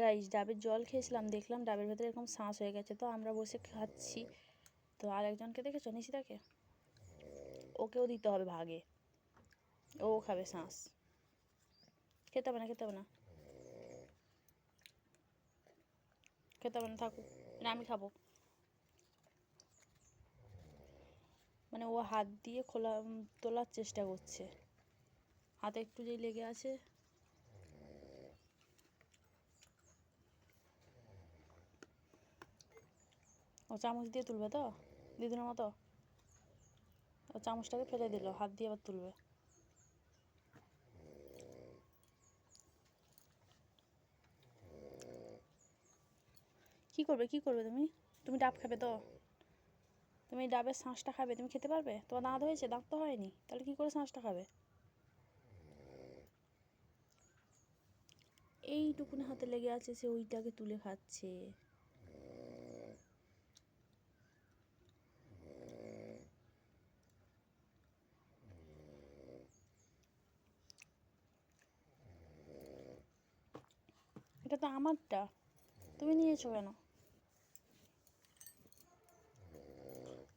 Guys ডাবের জল খেয়েছিলাম, দেখলাম ডাবের ভেতরে এরকম শাঁস হয়ে গেছে, তো আমরা বসে খাচ্ছি। তো আর একজনকে দেখেছ, নিশিতাকে? ওকেও দিতে হবে ভাগে। ও খাবে শাঁস। খেতে হবে না, খেতে হবে না। খেতে হবে না থাকুক না, আমি খাব। মানে ও হাত দিয়ে খোলা, তোলার চেষ্টা করছে। হাতে একটু যেই লেগে আছে ও চামচ দিয়ে তুলবে তো? দিদিনের মতো? ও চামচটাকে ফেলে দিল, হাত দিয়ে আবার তুলবে। কি করবে কি করবে তুমি? তুমি ডাব খাবে তো? তুমি ডাবের শাঁসটা খাবে, তুমি খেতে পারবে? তোমার দাঁত হয়েছে, দাঁত তো হয়নি। তাহলে কি করে শাঁসটা খাবে? এইটুকুনি হাতে লেগে আছে, সে ওইটাকে তুলে খাচ্ছে। এটা তো আমারটা। তুমি নিয়েছো কেন?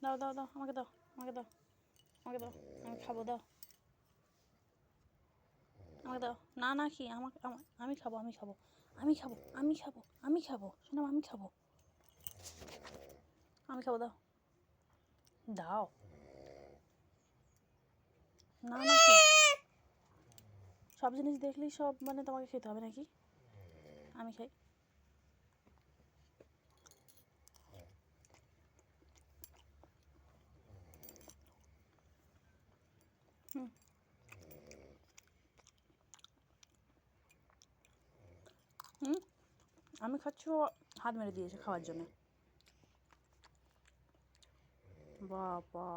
দাও দাও দাও, আমাকে দাও আমাকে দাও আমাকে দাও, আমি খাব, দাও। আমাকে দাও। না না, কি? আমাকে, আমি খাব আমি খাব আমি খাব আমি খাব আমি খাব শোনাম আমি খাব। আমি খাব, দাও। দাও। না না সব জিনিস দেখলেই সব মানে তোমাকে খেতে হবে নাকি? আমি খাই। হুম। হুম। আমি খাচ্ছি, ও হাত মেরে দিয়েছে খাওয়ার জন্য। বাবা।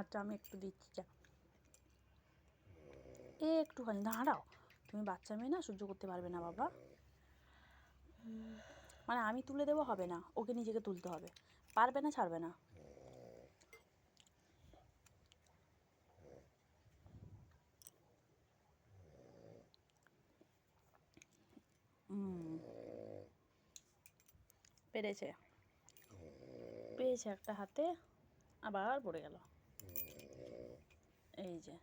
আচ্ছা আমি একটু দিচ্ছি, যা। একটুখানি, দাঁড়াও। তুমি বাচ্চা মেয়ে না, সহ্য করতে পারবে না বাবা। মানে আমি তুলে দেবো হবে না, ওকে নিজেকে তুলতে হবে। পারবে না, ছাড়বে না। পেরেছে। পেয়েছে একটা হাতে, আবার পড়ে গেল। এই যে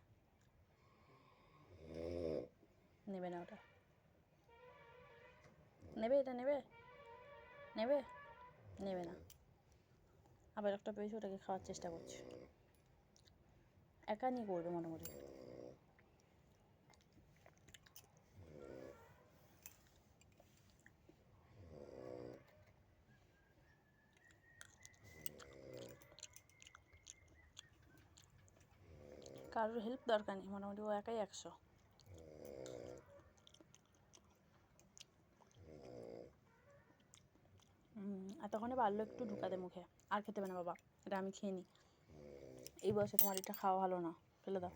নেবে না ওটা নেবে এটা নেবে? নেবে? নেবে না। আবার একটা পেয়েছি, ওটাকে খাওয়ার চেষ্টা করছে। একা নিয়ে করবে মোটামুটি। কারোর হেল্প দরকার নেই, মোটামুটি ও একাই একশো হুম এতক্ষণে পারল একটু ঢুকাতে মুখে। আর খেতে পারে না বাবা, এটা আমি খেয়ে নিই এই বয়সে তোমার এটা খাওয়া ভালো না, ফেলে দাও।